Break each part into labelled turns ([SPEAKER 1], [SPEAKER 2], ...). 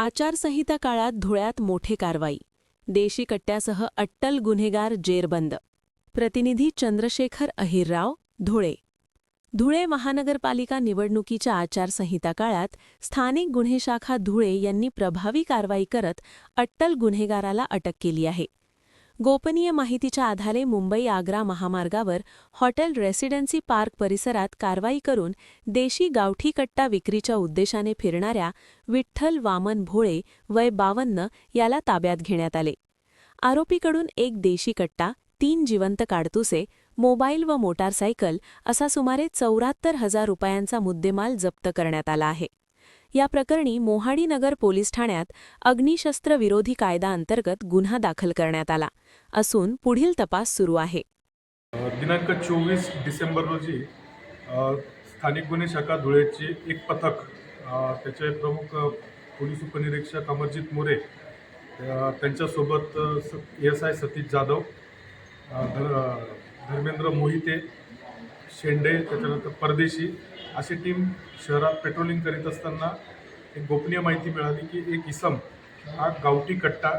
[SPEAKER 1] आचारसंहिता काळात धुळ्यात मोठे कारवाई. देशी कट्ट्यासह अट्टल गुन्हेगार जेरबंद. प्रतिनिधी चंद्रशेखर अहिरराव धुळे. धुळे महानगरपालिका निवडणुकीच्या आचारसंहिता काळात स्थानिक गुन्हे शाखा धुळे यांनी प्रभावी कारवाई करत अट्टल गुन्हेगाराला अटक केली आहे. गोपनीय माहितीच्या आधारे मुंबई आग्रा महामार्गावर हॉटेल रेसिडेन्सी पार्क परिसरात कारवाई करून देशी गावठी कट्टा विक्रीच्या उद्देशाने फिरणाऱ्या विठ्ठल वामन भोळे वय बावन्न याला ताब्यात घेण्यात आले. आरोपीकडून एक देशी कट्टा तीन जिवंत काडतुसे मोबाईल व मोटारसायकल असा सुमारे चौऱ्याहत्तर हजार रुपयांचा मुद्देमाल जप्त करण्यात आला आहे. या प्रकरणी मोहाडी नगर पोलीस ठाण्यात अग्निशस्त्र विरोधी कायदा अंतर्गत गुन्हा दाखल करण्यात आला असून पुढील तपास सुरू आहे.
[SPEAKER 2] दिनांक चोवीस डिसेंबर रोजी स्थानिक गुन्हे शाखा धुळेचे एक पथक त्याचे प्रमुख पोलीस उपनिरीक्षक अमरजित मोरे त्यांच्यासोबत एस आय सतीश जाधव ध- धर्मेंद्र मोहिते शेंडे त्याच्यानंतर परदेशी अशी टीम शहरात पेट्रोलिंग करीत असताना एक गोपनीय माहिती मिळाली की एक इसम हा गावठी कट्टा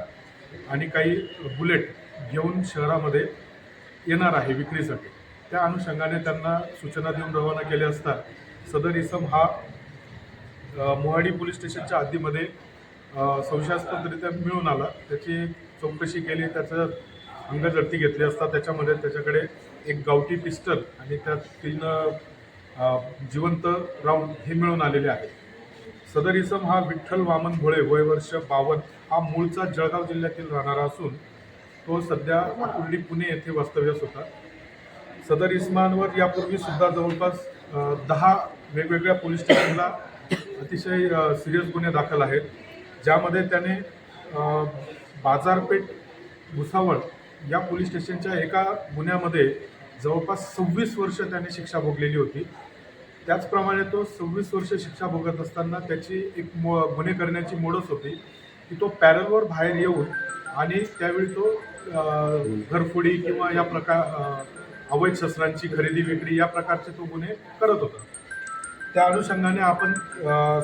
[SPEAKER 2] आणि काही बुलेट घेऊन शहरामध्ये येणार आहे विक्रीसाठी. त्या अनुषंगाने त्यांना सूचना देऊन रवाना केल्या असता सदर इसम हा मोहाडी पोलीस स्टेशनच्या हद्दीमध्ये संशयास्पदरित्या मिळून आला. त्याची चौकशी केली त्याचं अंगझडती घेतली असता त्याच्यामध्ये त्याच्याकडे एक गावठी पिस्टल आणि त्यात तीन जिवंत राऊंड हे मिळून आलेले आहे सदर इसम हा विठ्ठल वामन भोळे वय वर्ष बावन्न हा मूळचा जळगाव जिल्ह्यातील राहणारा असून तो सध्या कुर्डी पुणे येथे वास्तव्यास होता. सदर इस्मानवर यापूर्वी सुद्धा जवळपास दहा वेगवेगळ्या पोलीस स्टेशनला अतिशय सिरियस गुन्हे दाखल आहेत. ज्यामध्ये त्याने बाजारपेठ भुसावळ या पोलीस स्टेशनच्या एका गुन्ह्यामध्ये जवळपास सव्वीस वर्ष त्याने शिक्षा भोगलेली होती. त्याचप्रमाणे तो सव्वीस वर्ष शिक्षा भोगत असताना त्याची एक मो गुन्हे करण्याची मोडच होती की तो पॅरलवर बाहेर येऊन आणि त्यावेळी तो घरफोडी किंवा या प्रकार अवैध शस्त्रांची खरेदी विक्री या प्रकारचे तो गुन्हे करत होता. त्या अनुषंगाने आपण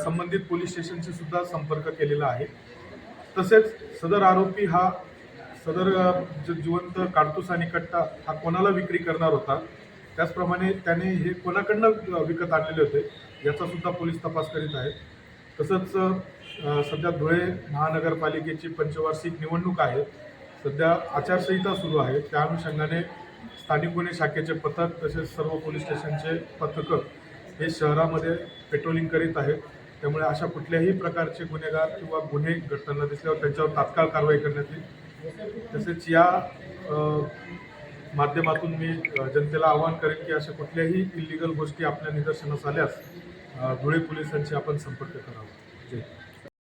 [SPEAKER 2] संबंधित पोलीस स्टेशनशी सुद्धा संपर्क केलेला आहे. तसेच सदर आरोपी हा सदर जो जिवंत काडतूस आणि कट्टा हा कोणाला विक्री करणार होता? त्याचप्रमाणे त्याने हे कोणाकडनं विकत आणलेले होते? याचा सुद्धा पोलीस तपास करीत आहेत. तसंच सध्या धुळे महानगरपालिकेची पंचवार्षिक निवडणूक आहे. सध्या आचारसंहिता सुरू आहे. त्या अनुषंगाने स्थानिक गुन्हे शाखेचे पथक तसेच सर्व पोलीस स्टेशनचे पथकं हे शहरामध्ये पेट्रोलिंग करीत आहेत. त्यामुळे अशा कुठल्याही प्रकारचे गुन्हेगार किंवा गुन्हे घडताना दिसल्यावर त्यांच्यावर तात्काळ कारवाई करण्यात येईल. तसेच या माध्यमातून मी जनतेला आवाहन करेन की अशा कुठल्याही इलिगल गोष्टी आपल्या निदर्शनास आल्यास धुळे पोलिसांशी आपण संपर्क करावा. जय